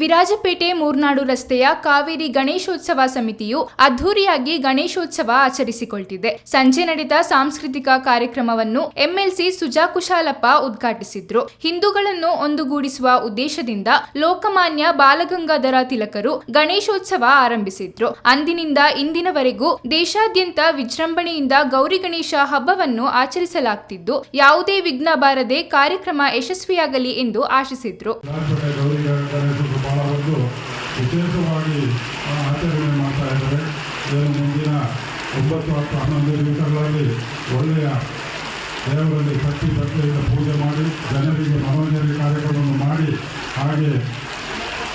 ವಿರಾಜಪೇಟೆ ಮೂರ್ನಾಡು ರಸ್ತೆಯ ಕಾವೇರಿ ಗಣೇಶೋತ್ಸವ ಸಮಿತಿಯು ಅದ್ದೂರಿಯಾಗಿ ಗಣೇಶೋತ್ಸವ ಆಚರಿಸಿಕೊಳ್ತಿದೆ. ಸಂಜೆ ನಡೆದ ಸಾಂಸ್ಕೃತಿಕ ಕಾರ್ಯಕ್ರಮವನ್ನು ಎಂಎಲ್ಸಿ ಸುಜಾ ಕುಶಾಲಪ್ಪ ಉದ್ಘಾಟಿಸಿದ್ರು. ಹಿಂದೂಗಳನ್ನು ಒಂದುಗೂಡಿಸುವ ಉದ್ದೇಶದಿಂದ ಲೋಕಮಾನ್ಯ ಬಾಲಗಂಗಾಧರ ತಿಲಕರು ಗಣೇಶೋತ್ಸವ ಆರಂಭಿಸಿದ್ರು. ಅಂದಿನಿಂದ ಇಂದಿನವರೆಗೂ ದೇಶಾದ್ಯಂತ ವಿಜೃಂಭಣೆಯಿಂದ ಗೌರಿ ಗಣೇಶ ಹಬ್ಬವನ್ನು ಆಚರಿಸಲಾಗ್ತಿದ್ದು, ಯಾವುದೇ ವಿಘ್ನ ಬಾರದೆ ಕಾರ್ಯಕ್ರಮ ಯಶಸ್ವಿಯಾಗಲಿ ಎಂದು ಆಶಿಸಿದ್ರು. ಬಹಳ ವಿಶೇಷವಾಗಿ ಆಚರಣೆ ಮಾಡ್ತಾ ಇದ್ದಾರೆ. ಇದನ್ನು ಮುಂದಿನ ಒಂಬತ್ತು ಹತ್ತು ಹನ್ನೊಂದು ದಿವಸಗಳಲ್ಲಿ ಒಳ್ಳೆಯ ದೇವರಲ್ಲಿ ಭಕ್ತಿ ಭಕ್ತಿಯಿಂದ ಪೂಜೆ ಮಾಡಿ, ಜನರಿಗೆ ಮನೋರಂಜನೆ ಕಾರ್ಯಕ್ರಮವನ್ನು ಮಾಡಿ, ಹಾಗೆ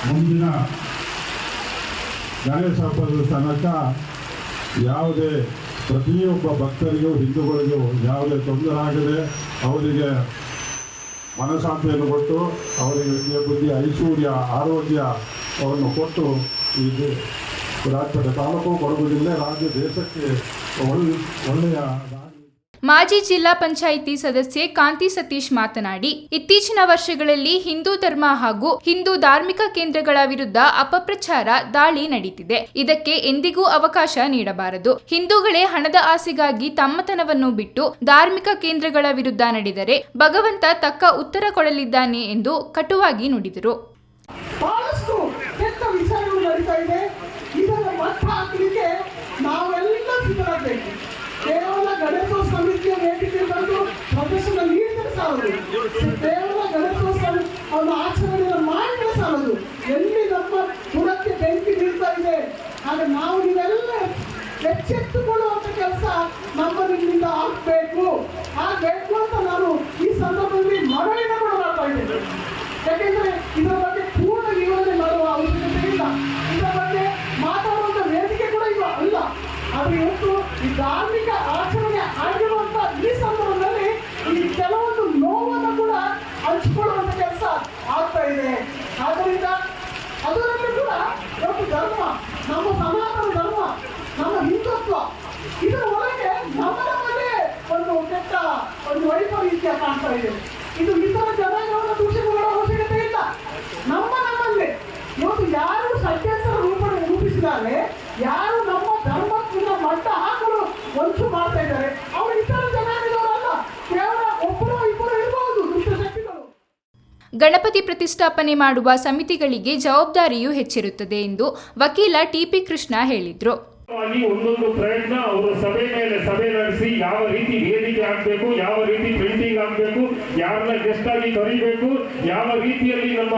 ಮುಂದಿನ ಗಣೇಶ ಹಬ್ಬದ ತನಕ ಯಾವುದೇ ಪ್ರತಿಯೊಬ್ಬ ಭಕ್ತರಿಗೂ, ಹಿಂದೂಗಳಿಗೂ ಯಾವುದೇ ತೊಂದರೆ ಆಗದೆ ಅವರಿಗೆ ಮನಃಶಾಂತಿಯನ್ನು ಕೊಟ್ಟು ಅವರಿಗೆ ವಿದ್ಯೆ ಬುದ್ಧಿ, ಐಶ್ವರ್ಯ, ಆರೋಗ್ಯ ಅವರನ್ನು ಕೊಟ್ಟು ಈ ದೇ- ರಾಜ್ಯದ ತಾಲೂಕು ಕೊಡಗು ಜಿಲ್ಲೆ ರಾಜ್ಯ ದೇಶಕ್ಕೆ ಒಳ್ಳೆ ಒಳ್ಳೆಯ ಮಾಜಿ ಜಿಲ್ಲಾ ಪಂಚಾಯಿತಿ ಸದಸ್ಯೆ ಕಾಂತಿ ಸತೀಶ್ ಮಾತನಾಡಿ, ಇತ್ತೀಚಿನ ವರ್ಷಗಳಲ್ಲಿ ಹಿಂದೂ ಧರ್ಮ ಹಾಗೂ ಹಿಂದೂ ಧಾರ್ಮಿಕ ಕೇಂದ್ರಗಳ ವಿರುದ್ಧ ಅಪಪ್ರಚಾರ ದಾಳಿ ನಡೀತಿದೆ. ಇದಕ್ಕೆ ಎಂದಿಗೂ ಅವಕಾಶ ನೀಡಬಾರದು. ಹಿಂದೂಗಳೇ ಹಣದ ಆಸೆಗಾಗಿ ತಮ್ಮತನವನ್ನು ಬಿಟ್ಟು ಧಾರ್ಮಿಕ ಕೇಂದ್ರಗಳ ವಿರುದ್ಧ ನಡೆದರೆ ಭಗವಂತ ತಕ್ಕ ಉತ್ತರ ಕೊಡಲಿದ್ದಾನೆ ಎಂದು ಕಟುವಾಗಿ ನುಡಿದರು ಬಹಳಷ್ಟು ಕೆಟ್ಟ ವಿಚಾರಗಳು ನಡೀತಾ ಇದೆ ಇದನ್ನ ಮಟ್ಟ ಹಾಕಲಿಕ್ಕೆ ನಾವೆಲ್ಲ ಸಿದ್ಧರಾಗಬೇಕು ಕೇವಲ ಗಣೇಶೋತ್ಸವ ಸಮಿತಿಯ ವೇದಿಕೆ ಬಂದು ಪ್ರದರ್ಶನ ನೀಡಿದರೆ ಸಾಲದು ಕೇವಲ ಗಣೇಶೋತ್ಸವ ಅವನ ಆಚರಣೆಯನ್ನು ಮಾಡಿದರೆ ಸಾಲದು ಎಲ್ಲಿ ನಮ್ಮ ಪುರಕ್ಕೆ ಬೆಂಕಿ ಬೀಳ್ತಾ ಇದೆ ಆದ್ರೆ ನಾವು ನೀವೆಲ್ಲ ಎಚ್ಚೆತ್ತುಕೊಳ್ಳುವಂತ ಕೆಲಸ ನಮ್ಮ ನಿಮ್ಮಿಂದ ಆಗ್ಬೇಕು ಆಗ್ಬೇಕು ಅಂತ ನಾನು ಈ ಸಂದರ್ಭದಲ್ಲಿ ಮರಳಿನ ಕೂಡ ಇದ್ದೇನೆ ಯಾಕೆಂದ್ರೆ ಇದರ ಬಗ್ಗೆ ಪೂರ್ಣ ವಿವರಣೆ ಮಾಡುವ ಅವಶ್ಯಕತೆ ಇಲ್ಲ ಇದರ ಬಗ್ಗೆ ಮಾತಾಡುವಂತ ವೇದಿಕೆ ಕೂಡ ಇಲ್ಲ ಅಲ್ಲ ಆದ್ರೆ ಇವತ್ತು ಈ ಧಾರ್ಮಿಕ ಆಚರಣೆ ಆಗಿರುವಂತ ಈ ಸಂದರ್ಭದಲ್ಲಿ ಈ ಕೆಲವೊಂದು ನೋವನ್ನು ಕೂಡ ಹಂಚಿಕೊಳ್ಳುವಂತ ಕೆಲಸ ಆಗ್ತಾ ಇದೆ. ಆದ್ದರಿಂದ ಅದರಲ್ಲಿ ಕೂಡ ಒಂದು ಧರ್ಮ, ನಮ್ಮ ಸನಾತನ ಧರ್ಮ, ನಮ್ಮ ಹಿಂದುತ್ವ, ಇದರ ಒಳಗೆ ನಮ್ಮ ನಮ್ಮಲ್ಲೇ ಒಂದು ಕೆಟ್ಟ, ಒಂದು ವೈಪರೀತ್ಯ ಕಾಣ್ತಾ ಇದೆ ಇದು ಇತರ ಜನಾಂಗವನ್ನು ದೂಷಣೆ ಮಾಡೋ ಅವಶ್ಯಕತೆ ಇಲ್ಲ ನಮ್ಮ ನಮ್ಮಲ್ಲೇ ಇವತ್ತು ಯಾರು ಷಡ್ಯಂತ್ರ ರೂಪಣೆ ರೂಪಿಸಿದ್ದಾರೆ ಯಾರು ನಮ್ಮ ಧರ್ಮಕ್ಕಿಂತ ಮಟ್ಟ ಹಾಕಲು ವಂಚು ಮಾಡ್ತಾ ಇದ್ದಾರೆ ಅವರು ಇತರ ಜನಾಂಗದವರಲ್ಲ ಕೇವಲ ಒಬ್ಬರು ಇಬ್ಬರು ಇರಬಹುದು ದುಷ್ಟಶಕ್ತಿಗಳು ಗಣಪತಿ ಪ್ರತಿಷ್ಠಾಪನೆ ಮಾಡುವ ಸಮಿತಿಗಳಿಗೆ ಜವಾಬ್ದಾರಿಯೂ ಹೆಚ್ಚಿರುತ್ತದೆ ಎಂದು ವಕೀಲ ಟಿಪಿ ಕೃಷ್ಣ ಹೇಳಿದ್ರು. ಒಂದೊಂದು ಪ್ರಯತ್ನ ಅವರು ಸಭೆ ಮೇಲೆ ಸಭೆ ನಡೆಸಿ ಯಾವ ರೀತಿ ವೇದಿಕೆ ಆಗಬೇಕು ಯಾವ ರೀತಿ ಪ್ರಿಂಟಿಂಗ್ ಆಗಬೇಕು ಯಾರನ್ನ ಗೆಸ್ಟ್ ಆಗಿ ಕರಿಬೇಕು, ಯಾವ ರೀತಿಯಲ್ಲಿ ನಮ್ಮ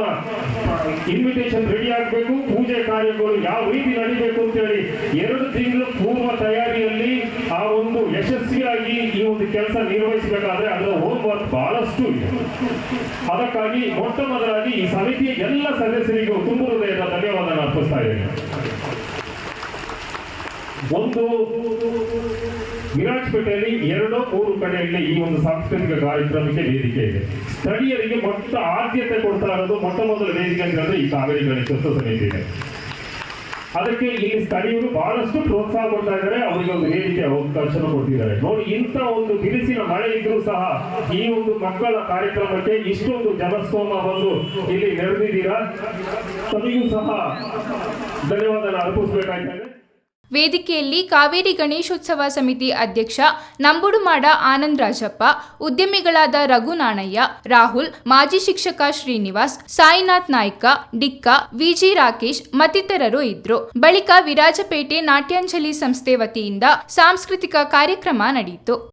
ಇನ್ವಿಟೇಷನ್ ರೆಡಿ ಆಗ್ಬೇಕು, ಪೂಜೆ ಕಾರ್ಯಗಳು ಯಾವ ರೀತಿ ನಡಿಬೇಕು ಅಂತೇಳಿ ಎರಡು ತಿಂಗಳು ಪೂರ್ವ ತಯಾರಿಯಲ್ಲಿ ಆ ಒಂದು ಯಶಸ್ವಿಯಾಗಿ ಈ ಒಂದು ಕೆಲಸ ನಿರ್ವಹಿಸಬೇಕಾದ್ರೆ ಅದರ ಹೋಮ್ ವರ್ಕ್ ಬಹಳಷ್ಟು ಇದೆ. ಅದಕ್ಕಾಗಿ ಮೊಟ್ಟ ಮೊದಲಾಗಿ ಈ ಸಮಿತಿಯ ಎಲ್ಲ ಸದಸ್ಯರಿಗೂ ತುಂಬ ಹೃದಯದ ಧನ್ಯವಾದ ಅರ್ಪಿಸ್ತಾ ಇದ್ದೇನೆ. ಒಂದು ವಿರಾಜಪೇಟೆಯಲ್ಲಿ ಎರಡೋ ಮೂರು ಕಡೆಯಲ್ಲಿ ಈ ಒಂದು ಸಾಂಸ್ಕೃತಿಕ ಕಾರ್ಯಕ್ರಮಕ್ಕೆ ವೇದಿಕೆ ಇದೆ. ಸ್ಥಳೀಯರಿಗೆ ಮೊಟ್ಟ ಆದ್ಯತೆ ಕೊಡ್ತಾ ಇರೋದು ಮೊಟ್ಟ ಮೊದಲ ವೇದಿಕೆ ಅಂತಂದ್ರೆ ಈ ಕಾವೇರಿ ಗಣೇಶೋತ್ಸವ ಸಮಿತಿ ಇದೆ. ಅದಕ್ಕೆ ಇಲ್ಲಿ ಸ್ಥಳೀಯರು ಬಹಳಷ್ಟು ಪ್ರೋತ್ಸಾಹ ಕೊಡ್ತಾ ಇದ್ದಾರೆ. ಅವರಿಗೆ ಒಂದು ವೇದಿಕೆ ಅವಕಾಶನ ಕೊಡ್ತಿದ್ದಾರೆ ನೋಡಿ, ಇಂಥ ಒಂದು ಬಿರುಸಿನ ಮಳೆ ಇದ್ರೂ ಸಹ ಈ ಒಂದು ಮಕ್ಕಳ ಕಾರ್ಯಕ್ರಮಕ್ಕೆ ಇಷ್ಟೊಂದು ಜನಸ್ತೋಮ ಬಂದು ಇಲ್ಲಿ ನೆರೆದಿದ್ದೀರಾ? ತಮಗೂ ಸಹ ಧನ್ಯವಾದ ಅರ್ಪಿಸಬೇಕಾಗ್ತದೆ. ವೇದಿಕೆಯಲ್ಲಿ ಕಾವೇರಿ ಗಣೇಶೋತ್ಸವ ಸಮಿತಿ ಅಧ್ಯಕ್ಷ ನಂಬುಡುಮಾಡ ಆನಂದ್ ರಾಜಪ್ಪ ಉದ್ಯಮಿಗಳಾದ ರಘುನಾಣಯ್ಯ, ರಾಹುಲ್, ಮಾಜಿ ಶಿಕ್ಷಕ ಶ್ರೀನಿವಾಸ್, ಸಾಯಿನಾಥ್ ನಾಯ್ಕ, ಡಿಕ್ಕ, ವಿಜಿ ರಾಕೇಶ್ ಮತ್ತಿತರರು ಇದ್ರು. ಬಳಿಕ ವಿರಾಜಪೇಟೆ ನಾಟ್ಯಾಂಜಲಿ ಸಂಸ್ಥೆ ವತಿಯಿಂದ ಸಾಂಸ್ಕೃತಿಕ ಕಾರ್ಯಕ್ರಮ ನಡೆಯಿತು